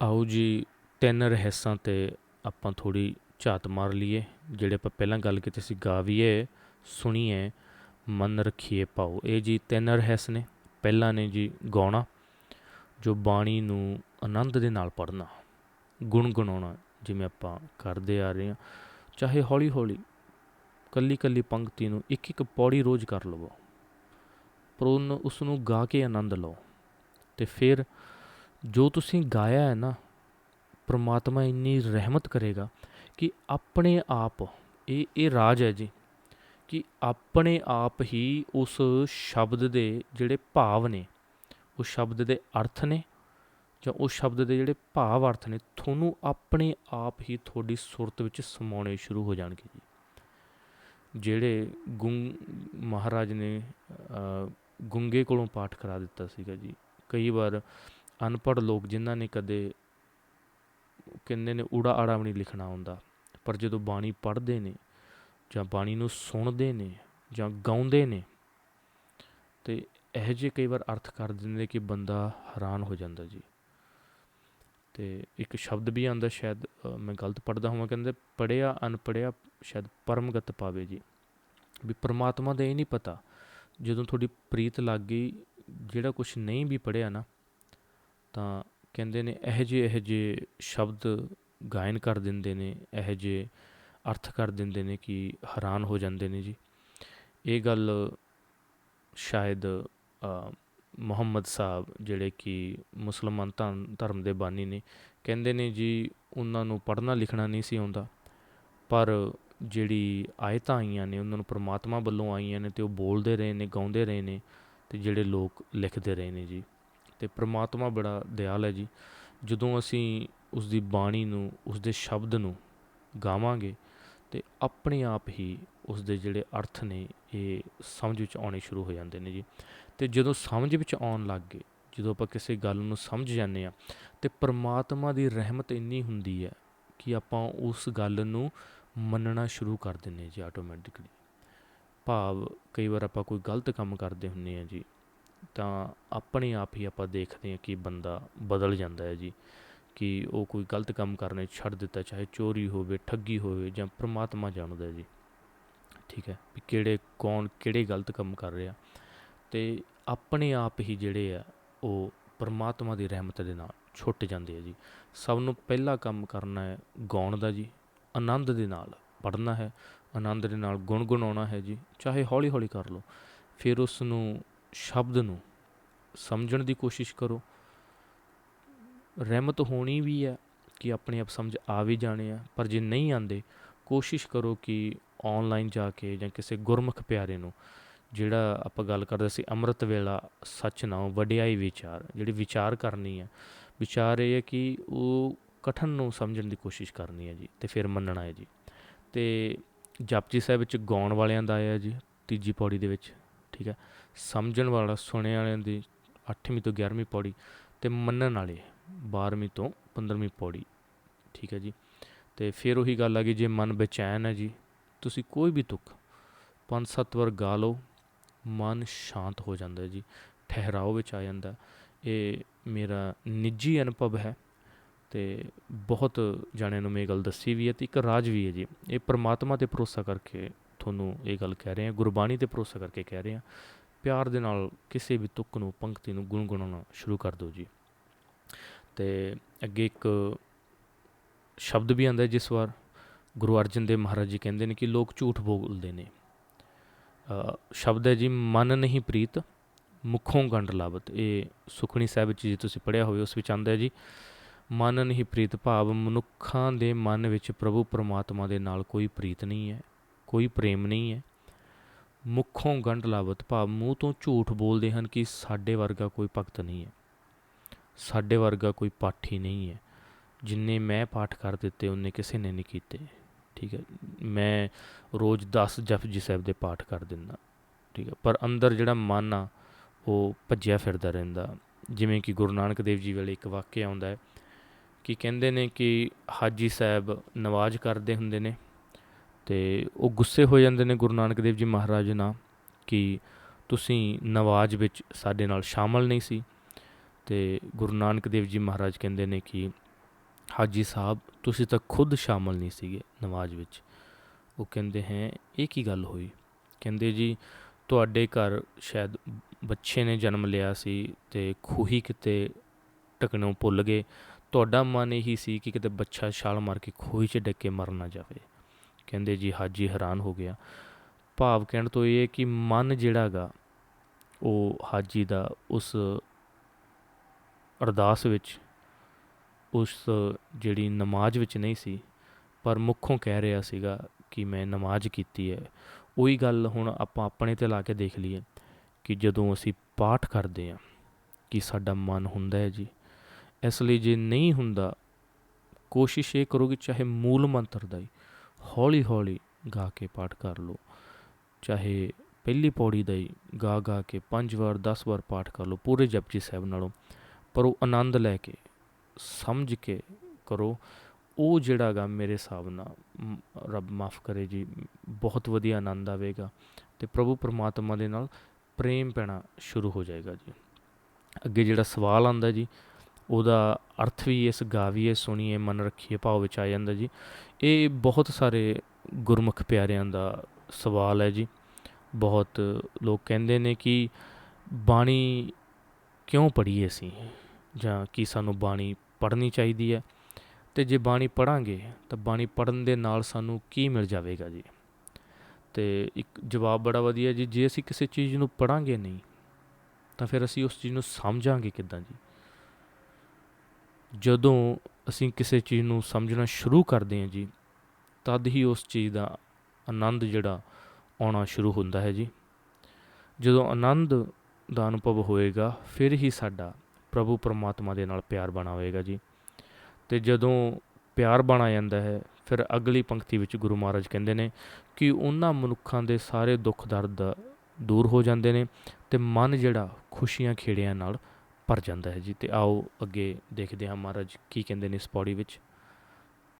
ਆਓ ਜੀ, ਤਿੰਨ ਰਹੱਸਾਂ 'ਤੇ ਆਪਾਂ ਥੋੜ੍ਹੀ ਝਾਤ ਮਾਰ ਲਈਏ, ਜਿਹੜੇ ਆਪਾਂ ਪਹਿਲਾਂ ਗੱਲ ਕੀਤੀ ਸੀ ਗਾਵੀਏ ਸੁਣੀਏ ਮਨ ਰੱਖੀਏ ਭਾਉ ਇਹ ਜੀ ਤਿੰਨ ਰਹੱਸ ਨੇ। ਪਹਿਲਾ ਨੇ ਜੀ ਗਾਉਣਾ, ਜੋ ਬਾਣੀ ਨੂੰ ਆਨੰਦ ਦੇ ਨਾਲ ਪੜ੍ਹਨਾ ਗੁਣਗੁਣਾਉਣਾ ਜਿਵੇਂ ਆਪਾਂ ਕਰਦੇ ਆ ਰਹੇ ਹਾਂ। ਚਾਹੇ ਹੌਲੀ ਹੌਲੀ, ਕੱਲੀ ਕੱਲੀ ਪੰਕਤੀ ਨੂੰ ਇੱਕ ਇੱਕ ਪੌੜੀ ਰੋਜ਼ ਕਰ ਲਵੋ। ਪਰ ਉਹਨੂੰ ਉਸ ਨੂੰ ਗਾ ਕੇ ਆਨੰਦ ਲਓ, ਤੇ ਫਿਰ ਜੋ ਤੁਸੀਂ ਗਾਇਆ ਹੈ ਨਾ, ਪ੍ਰਮਾਤਮਾ ਇੰਨੀ ਰਹਿਮਤ ਕਰੇਗਾ ਕਿ ਆਪਣੇ ਆਪ, ਇਹ ਇਹ ਰਾਜ ਹੈ ਜੀ, ਕਿ ਆਪਣੇ ਆਪ ਹੀ ਉਸ ਸ਼ਬਦ ਦੇ ਜਿਹੜੇ ਭਾਵ ਨੇ ਉਸ ਸ਼ਬਦ ਦੇ ਅਰਥ ਨੇ ਜਾਂ ਉਸ ਸ਼ਬਦ ਦੇ ਜਿਹੜੇ ਭਾਵ ਅਰਥ ਨੇ, ਤੁਹਾਨੂੰ ਆਪਣੇ ਆਪ ਹੀ ਤੁਹਾਡੀ ਸੁਰਤ ਵਿੱਚ ਸਮਾਉਣੇ ਸ਼ੁਰੂ ਹੋ ਜਾਣਗੇ ਜੀ। ਜਿਹੜੇ ਗੁੰਗ, ਮਹਾਰਾਜ ਨੇ ਗੁੰਗੇ ਕੋਲੋਂ ਪਾਠ ਕਰਾ ਦਿੱਤਾ ਸੀਗਾ ਜੀ, ਕਈ ਵਾਰ ਅਨਪੜ੍ਹ ਲੋਕ ਜਿਨ੍ਹਾਂ ਨੇ ਕਦੇ ਕਹਿੰਦੇ ਨੇ ਊੜਾ ਆੜਾ ਵੀ ਨਹੀਂ ਲਿਖਣਾ ਹੁੰਦਾ, ਪਰ ਜਦੋਂ ਬਾਣੀ ਪੜ੍ਹਦੇ ਨੇ ਜਾਂ ਬਾਣੀ ਨੂੰ ਸੁਣਦੇ ਨੇ ਜਾਂ ਗਾਉਂਦੇ ਨੇ, ਤੇ ਇਹੋ ਜਿਹੇ ਕਈ ਵਾਰ ਅਰਥ ਕਰ ਦਿੰਦੇ ਕਿ ਬੰਦਾ ਹੈਰਾਨ ਹੋ ਜਾਂਦਾ ਜੀ। ਤੇ ਇੱਕ ਸ਼ਬਦ ਵੀ ਆਉਂਦਾ ਸ਼ਾਇਦ ਮੈਂ ਗਲਤ ਪੜ੍ਹਦਾ ਹੋਵਾਂ ਕਹਿੰਦੇ ਪੜਿਆ ਅਨਪੜਿਆ ਸ਼ਾਇਦ ਪਰਮਗਤ ਪਾਵੇ ਜੀ। ਵੀ ਪ੍ਰਮਾਤਮਾ ਦਾ ਇਹ ਨਹੀਂ ਪਤਾ, ਜਦੋਂ ਤੁਹਾਡੀ ਪ੍ਰੀਤ ਲੱਗ ਗਈ, ਜਿਹੜਾ ਕੁਝ ਨਹੀਂ ਵੀ ਪੜਿਆ ਨਾ ਤਾਂ ਕਹਿੰਦੇ ਨੇ ਇਹੋ ਜਿਹੇ ਇਹੋ ਜਿਹੇ ਸ਼ਬਦ ਗਾਇਨ ਕਰ ਦਿੰਦੇ ਨੇ, ਇਹੋ ਜਿਹੇ ਅਰਥ ਕਰ ਦਿੰਦੇ ਨੇ ਕਿ ਹੈਰਾਨ ਹੋ ਜਾਂਦੇ ਨੇ ਜੀ। ਇਹ ਗੱਲ ਸ਼ਾਇਦ ਮੁਹੰਮਦ ਸਾਹਿਬ ਜਿਹੜੇ ਕਿ ਮੁਸਲਮਾਨ ਧੰ- ਧਰਮ ਦੇ ਬਾਨੀ ਨੇ, ਕਹਿੰਦੇ ਨੇ ਜੀ ਉਹਨਾਂ ਨੂੰ ਪੜ੍ਹਨਾ ਲਿਖਣਾ ਨਹੀਂ ਸੀ ਆਉਂਦਾ, ਪਰ ਜਿਹੜੀ ਆਇਤਾਂ ਆਈਆਂ ਨੇ, ਉਹਨਾਂ ਨੂੰ ਪ੍ਰਮਾਤਮਾ ਵੱਲੋਂ ਆਈਆਂ ਨੇ ਤੇ ਉਹ ਬੋਲਦੇ ਰਹੇ ਨੇ, ਗਾਉਂਦੇ ਰਹੇ ਨੇ ਤੇ ਜਿਹੜੇ ਲੋਕ ਲਿਖਦੇ ਰਹੇ ਨੇ ਜੀ। ਤੇ ਪ੍ਰਮਾਤਮਾ ਬੜਾ ਦਿਆਲ ਹੈ ਜੀ। ਜਦੋਂ ਅਸੀਂ ਉਸ ਦੀ ਬਾਣੀ ਨੂੰ ਉਸ ਦੇ ਸ਼ਬਦ ਨੂੰ ਗਾਵਾਂਗੇ ਤੇ ਆਪਣੇ ਆਪ ਹੀ ਉਸ ਦੇ ਜਿਹੜੇ ਅਰਥ ਨੇ, ਇਹ ਸਮਝ ਵਿੱਚ ਆਉਣੇ ਸ਼ੁਰੂ ਹੋ ਜਾਂਦੇ ਨੇ ਜੀ। ਤੇ ਜਦੋਂ ਸਮਝ ਵਿੱਚ ਆਉਣ ਲੱਗ ਗਏ, ਜਦੋਂ ਆਪਾਂ ਕਿਸੇ ਗੱਲ ਨੂੰ ਸਮਝ ਜਾਂਦੇ ਆ ਤੇ ਪ੍ਰਮਾਤਮਾ ਦੀ ਰਹਿਮਤ ਇੰਨੀ ਹੁੰਦੀ ਹੈ ਕਿ ਆਪਾਂ ਉਸ ਗੱਲ ਨੂੰ ਮੰਨਣਾ ਸ਼ੁਰੂ ਕਰ ਦਿੰਦੇ ਜੀ ਆਟੋਮੈਟਿਕਲੀ ਭਾਵ ਕਈ ਵਾਰ ਆਪਾਂ ਕੋਈ ਗਲਤ ਕੰਮ ਕਰਦੇ ਹੁੰਨੇ ਆ ਜੀ ਤਾਂ ਆਪਣੇ ਆਪ ਹੀ ਆਪਾਂ ਦੇਖਦੇ ਹਾਂ ਕਿ ਬੰਦਾ ਬਦਲ ਜਾਂਦਾ ਹੈ ਜੀ, ਕਿ ਉਹ ਕੋਈ ਗਲਤ ਕੰਮ ਕਰਨੇ ਛੱਡ ਦਿੱਤਾ, ਚਾਹੇ ਚੋਰੀ ਹੋਵੇ, ਠੱਗੀ ਹੋਵੇ ਜਾਂ ਪ੍ਰਮਾਤਮਾ ਜਾਣਦਾ ਜੀ। ਠੀਕ ਹੈ, ਵੀ ਕਿਹੜੇ ਕੌਣ ਕਿਹੜੇ ਗਲਤ ਕੰਮ ਕਰ ਰਿਹਾ ਤੇ ਆਪਣੇ ਆਪ ਹੀ ਜਿਹੜੇ ਆ, ਉਹ ਪਰਮਾਤਮਾ ਦੀ ਰਹਿਮਤ ਦੇ ਨਾਲ ਛੁੱਟ ਜਾਂਦੇ ਆ ਜੀ। ਸਭ ਨੂੰ ਪਹਿਲਾ ਕੰਮ ਕਰਨਾ ਹੈ ਗਾਉਣ ਦਾ ਜੀ, ਆਨੰਦ ਦੇ ਨਾਲ ਪੜ੍ਹਨਾ ਹੈ, ਆਨੰਦ ਦੇ ਨਾਲ ਗੁਣਗੁਣਾਉਣਾ ਹੈ ਜੀ, ਚਾਹੇ ਹੌਲੀ ਹੌਲੀ ਕਰ ਲਓ, ਫਿਰ ਉਸ ਨੂੰ ਸ਼ਬਦ ਨੂੰ ਸਮਝਣ ਦੀ ਕੋਸ਼ਿਸ਼ ਕਰੋ। ਰਹਿਮਤ ਹੋਣੀ ਵੀ ਹੈ ਕਿ ਆਪਣੇ ਆਪ ਸਮਝ ਆ ਵੀ ਜਾਣੇ ਆ, ਪਰ ਜੇ ਨਹੀਂ ਆਂਦੇ, ਕੋਸ਼ਿਸ਼ ਕਰੋ ਕਿ ਆਨਲਾਈਨ ਜਾ ਕੇ ਜਾਂ ਕਿਸੇ ਗੁਰਮੁਖ ਪਿਆਰੇ ਨੂੰ, ਜਿਹੜਾ ਆਪਾਂ ਗੱਲ ਕਰਦੇ ਸੀ ਅੰਮ੍ਰਿਤ ਵੇਲਾ ਸੱਚ ਨਾਉ ਵਡਿਆਈ ਵਿਚਾਰ, ਜਿਹੜੀ ਵਿਚਾਰ ਕਰਨੀ ਹੈ ਵਿਚਾਰ ਇਹ ਹੈ ਕਿ ਉਹ ਕਠਨ ਨੂੰ ਸਮਝਣ ਦੀ ਕੋਸ਼ਿਸ਼ ਕਰਨੀ ਹੈ ਜੀ ਤੇ ਫਿਰ ਮੰਨਣਾ ਹੈ ਜੀ। ਤੇ ਜਪਜੀ ਸਾਹਿਬ ਵਿੱਚ ਗਾਉਣ ਵਾਲਿਆਂ ਦਾ ਆਇਆ ਜੀ, ਤੀਜੀ ਪੌੜੀ ਦੇ ਵਿੱਚ। ਠੀਕ ਹੈ। ਸਮਝਣ ਵਾਲਾ, ਸੁਣਨ ਵਾਲਿਆਂ ਦੀ 8ਵੀਂ ਤੋਂ 11ਵੀਂ ਪੌੜੀ ਤੇ ਮੰਨਣ ਵਾਲੇ 12ਵੀਂ ਤੋਂ 15ਵੀਂ ਪੌੜੀ, ਠੀਕ ਹੈ ਜੀ। ਤੇ ਫਿਰ ਉਹੀ ਗੱਲ ਆ ਗਈ, ਜੇ ਮਨ ਬੇਚੈਨ ਹੈ ਜੀ, ਤੁਸੀਂ ਕੋਈ ਵੀ ਤੁਕ ਪੰਜ ਸੱਤ ਵਾਰ ਗਾ ਲਓ, ਮਨ ਸ਼ਾਂਤ ਹੋ ਜਾਂਦਾ ਹੈ ਜੀ, ਠਹਿਰਾਓ ਵਿੱਚ ਆ ਜਾਂਦਾ ਇਹ ਮੇਰਾ ਨਿੱਜੀ ਅਨੁਭਵ ਹੈ ਤੇ ਬਹੁਤ ਜਾਣਿਆਂ ਨੂੰ ਮੈਂ ਇਹ ਗੱਲ ਦੱਸੀ ਵੀ ਹੈ ਤੇ ਇੱਕ ਰਾਜ ਵੀ ਹੈ ਜੀ। ਇਹ ਪ੍ਰਮਾਤਮਾ ਤੇ ਭਰੋਸਾ ਕਰਕੇ ਤੁਹਾਨੂੰ ਇਹ ਗੱਲ ਕਹਿ ਰਹੇ ਹਾਂ, ਗੁਰਬਾਣੀ ਤੇ ਭਰੋਸਾ ਕਰਕੇ ਕਹਿ ਰਹੇ ਹਾਂ, ਪਿਆਰ ਦੇ ਨਾਲ ਕਿਸੇ ਵੀ ਤੁਕ ਨੂੰ, ਪੰਕਤੀ ਨੂੰ ਗੁਣਗੁਣਾਉਣਾ ਸ਼ੁਰੂ ਕਰ ਦਿਓ ਜੀ। ਤੇ ਅੱਗੇ ਇੱਕ ਸ਼ਬਦ ਵੀ ਆਉਂਦਾ ਜਿਸ ਵਾਰ ਗੁਰੂ ਅਰਜਨ ਦੇਵ ਮਹਾਰਾਜ ਜੀ ਕਹਿੰਦੇ ਨੇ ਕਿ ਲੋਕ ਝੂਠ ਬੋਲਦੇ ਨੇ। ਸ਼ਬਦ ਹੈ ਜੀ, ਮਨ ਨਹੀਂ ਪ੍ਰੀਤ, ਮੁਖੋਂ ਗੰਢ ਲਾਵਤ। ਇਹ ਸੁਖਣੀ ਸਾਹਿਬ ਵਿੱਚ ਜੇ ਤੁਸੀਂ ਪੜ੍ਹਿਆ ਹੋਵੇ, ਉਸ ਵਿੱਚ ਆਉਂਦਾ ਹੈ ਜੀ, ਮਨ ਨਹੀਂ ਪ੍ਰੀਤ ਭਾਵ ਮਨੁੱਖਾਂ ਦੇ ਮਨ ਵਿੱਚ ਪ੍ਰਭੂ ਪਰਮਾਤਮਾ ਦੇ ਨਾਲ ਕੋਈ ਪ੍ਰੀਤ ਨਹੀਂ ਹੈ। ਕੋਈ ਪ੍ਰੇਮ ਨਹੀਂ ਹੈ। ਮੁਖੋਂ ਗੰਢ ਲਾਵਤ ਭਾਵ, ਮੂੰਹ ਤੋਂ ਝੂਠ ਬੋਲਦੇ ਹਨ ਕਿ ਸਾਡੇ ਵਰਗਾ ਕੋਈ ਭਗਤ ਨਹੀਂ ਹੈ। ਸਾਡੇ ਵਰਗਾ ਕੋਈ ਪਾਠੀ ਨਹੀਂ ਹੈ। ਜਿੰਨੇ ਮੈਂ ਪਾਠ ਕਰ ਦਿੱਤੇ, ਉਹਨੇ ਕਿਸੇ ਨੇ ਨਹੀਂ ਕੀਤੇ। ਠੀਕ ਹੈ। ਮੈਂ ਰੋਜ਼ 10 ਜਪਜੀ ਸਾਹਿਬ ਦੇ ਪਾਠ ਕਰ ਦਿੰਦਾ। ਠੀਕ ਹੈ। ਪਰ ਅੰਦਰ ਜਿਹੜਾ ਮਨ ਆ, ਉਹ ਭੱਜਿਆ ਫਿਰਦਾ ਰਹਿੰਦਾ। ਜਿਵੇਂ ਕਿ ਗੁਰੂ ਨਾਨਕ ਦੇਵ ਜੀ ਵੇਲੇ ਇੱਕ ਵਾਕਿਆ ਆਉਂਦਾ ਹੈ ਕਿ ਕਹਿੰਦੇ ਨੇ ਕਿ ਹਾਜੀ ਸਾਹਿਬ ਨਵਾਜ਼ ਕਰਦੇ ਹੁੰਦੇ ਨੇ। ਤੇ ਉਹ ਗੁੱਸੇ ਹੋ ਜਾਂਦੇ ਨੇ ਗੁਰੂ ਨਾਨਕ ਦੇਵ ਜੀ ਮਹਾਰਾਜ ਨਾਲ ਕਿ ਤੁਸੀਂ ਨਵਾਜ਼ ਵਿੱਚ ਸਾਡੇ ਨਾਲ ਸ਼ਾਮਲ ਨਹੀਂ ਸੀ। ਤੇ ਗੁਰੂ ਨਾਨਕ ਦੇਵ ਜੀ ਮਹਾਰਾਜ ਕਹਿੰਦੇ ਨੇ ਕਿ ਹਾਜੀ ਸਾਹਿਬ, ਤੁਸੀਂ ਤਾਂ ਖੁਦ ਸ਼ਾਮਲ ਨਹੀਂ ਸੀਗੇ ਨਮਾਜ਼ ਵਿੱਚ। ਉਹ ਕਹਿੰਦੇ ਹੈ, ਇਹ ਕੀ ਗੱਲ ਹੋਈ? ਕਹਿੰਦੇ ਜੀ, ਤੁਹਾਡੇ ਘਰ ਸ਼ਾਇਦ ਬੱਚੇ ਨੇ ਜਨਮ ਲਿਆ ਸੀ ਤੇ ਖੂਹੀ ਕਿਤੇ ਟਕਣੋਂ ਭੁੱਲ ਗਏ। ਤੁਹਾਡਾ ਮਨ ਇਹੀ ਸੀ ਕਿ ਕਿਤੇ ਬੱਚਾ ਛਾਲ ਮਾਰ ਕੇ ਖੂਹੀ 'ਚ ਡਿੱਗ ਕੇ ਮਰ ਨਾ ਜਾਵੇ। ਕਹਿੰਦੇ ਜੀ ਹਾਜੀ ਹੈਰਾਨ ਹੋ ਗਿਆ। ਭਾਵ ਕਹਿਣ ਤੋਂ ਇਹ ਹੈ ਕਿ ਮਨ ਜਿਹੜਾ ਗਾ ਉਹ ਹਾਜੀ ਦਾ ਉਸ ਅਰਦਾਸ ਵਿੱਚ, ਉਸ ਜਿਹੜੀ ਨਮਾਜ਼ ਵਿੱਚ ਨਹੀਂ ਸੀ, ਪਰ ਮੁੱਖੋਂ ਕਹਿ ਰਿਹਾ ਸੀਗਾ ਕਿ ਮੈਂ ਨਮਾਜ਼ ਕੀਤੀ ਹੈ। ਉਹੀ ਗੱਲ ਹੁਣ ਆਪਾਂ ਆਪਣੇ ਤੇ ਲਾ ਕੇ ਦੇਖ ਲਈਏ ਕਿ ਜਦੋਂ ਅਸੀਂ ਪਾਠ ਕਰਦੇ ਹਾਂ ਕਿ ਸਾਡਾ ਮਨ ਹੁੰਦਾ ਹੈ ਜੀ, ਇਸ ਲਈ ਜੇ ਨਹੀਂ ਹੁੰਦਾ, ਕੋਸ਼ਿਸ਼ ਇਹ ਕਰੋ ਕਿ ਚਾਹੇ ਮੂਲ ਮੰਤਰ ਦਾ ਹੀ ਹੌਲੀ ਹੌਲੀ ਗਾ ਕੇ ਪਾਠ ਕਰ ਲਓ। ਚਾਹੇ ਪਹਿਲੀ ਪੌੜੀ ਦਾ ਹੀ ਗਾ ਗਾ ਕੇ ਪੰਜ ਵਾਰ 10 ਵਾਰ ਪਾਠ ਕਰ ਲਓ ਪੂਰੇ ਜਪਜੀ ਸਾਹਿਬ ਨਾਲੋਂ। ਪਰ ਉਹ ਆਨੰਦ ਲੈ ਕੇ, ਸਮਝ ਕੇ ਕਰੋ, ਉਹ ਜਿਹੜਾ ਗਾ ਮੇਰੇ ਹਿਸਾਬ ਨਾਲ ਰੱਬ ਮਾਫ ਕਰੇ ਜੀ, ਬਹੁਤ ਵਧੀਆ ਆਨੰਦ ਆਵੇਗਾ ਤੇ ਪ੍ਰਭੂ ਪਰਮਾਤਮਾ ਦੇ ਨਾਲ ਪ੍ਰੇਮ ਪੈਣਾ ਸ਼ੁਰੂ ਹੋ ਜਾਏਗਾ ਜੀ। ਅੱਗੇ ਜਿਹੜਾ ਸਵਾਲ ਆਂਦਾ ਜੀ ਉਹਦਾ ਅਰਥ ਵੀ ਇਸ ਗਾਵੀਏ ਸੁਣੀਏ, ਮਨ ਰੱਖੀਏ, ਭਾਵ ਵਿੱਚ ਆ ਜਾਂਦਾ ਜੀ। ਇਹ ਬਹੁਤ ਸਾਰੇ ਗੁਰਮੁਖ ਪਿਆਰਿਆਂ ਦਾ ਸਵਾਲ ਹੈ ਜੀ। ਬਹੁਤ ਲੋਕ ਕਹਿੰਦੇ ਨੇ ਕਿ ਬਾਣੀ ਕਿਉਂ ਪੜ੍ਹੀਏ ਅਸੀਂ? ਜਾਂ ਕੀ ਸਾਨੂੰ ਬਾਣੀ ਪੜ੍ਹਨੀ ਚਾਹੀਦੀ ਹੈ? ਤੇ ਜੇ ਬਾਣੀ ਪੜਾਂਗੇ ਤਾਂ ਬਾਣੀ ਪੜਨ ਦੇ ਨਾਲ ਸਾਨੂੰ ਕੀ ਮਿਲ ਜਾਵੇਗਾ ਜੀ? ਤੇ ਇੱਕ ਜਵਾਬ ਬੜਾ ਵਧੀਆ ਜੀ, ਜੇ ਅਸੀਂ ਕਿਸੇ ਚੀਜ਼ ਨੂੰ ਪੜਾਂਗੇ ਨਹੀਂ, ਤਾਂ ਫਿਰ ਅਸੀਂ ਉਸ ਚੀਜ਼ ਨੂੰ ਸਮਝਾਂਗੇ ਕਿੱਦਾਂ ਜੀ? ਜਦੋਂ ਅਸੀਂ ਕਿਸੇ ਚੀਜ਼ ਨੂੰ ਸਮਝਣਾ ਸ਼ੁਰੂ ਕਰਦੇ ਹਾਂ ਜੀ, ਤਦ ਹੀ ਉਸ ਚੀਜ਼ ਦਾ ਆਨੰਦ ਜਿਹੜਾ ਆਉਣਾ ਸ਼ੁਰੂ ਹੁੰਦਾ ਹੈ ਜੀ। ਜਦੋਂ ਆਨੰਦ ਦਾ ਅਨੁਭਵ ਹੋਏਗਾ, ਫਿਰ ਹੀ ਸਾਡਾ ਪ੍ਰਭੂ ਪਰਮਾਤਮਾ ਦੇ ਨਾਲ ਪਿਆਰ ਬਣਾ ਹੋਏਗਾ ਜੀ। ਤੇ ਜਦੋਂ ਪਿਆਰ ਬਣਾ ਜਾਂਦਾ ਹੈ, ਫਿਰ ਅਗਲੀ ਪੰਕਤੀ ਵਿੱਚ ਗੁਰੂ ਮਹਾਰਾਜ ਕਹਿੰਦੇ ਨੇ ਕਿ ਉਹਨਾਂ ਮਨੁੱਖਾਂ ਦੇ ਸਾਰੇ ਦੁੱਖ ਦਰਦ ਦੂਰ ਹੋ ਜਾਂਦੇ ਨੇ ਤੇ ਮਨ ਜਿਹੜਾ ਖੁਸ਼ੀਆਂ ਖੇੜਿਆਂ ਨਾਲ ਭਰ ਜਾਂਦਾ ਹੈ ਜੀ। ਤੇ ਆਓ ਅੱਗੇ ਦੇਖਦੇ ਹਾਂ ਮਹਾਰਾਜ ਕੀ ਕਹਿੰਦੇ ਨੇ ਇਸ ਪੌੜੀ ਵਿੱਚ।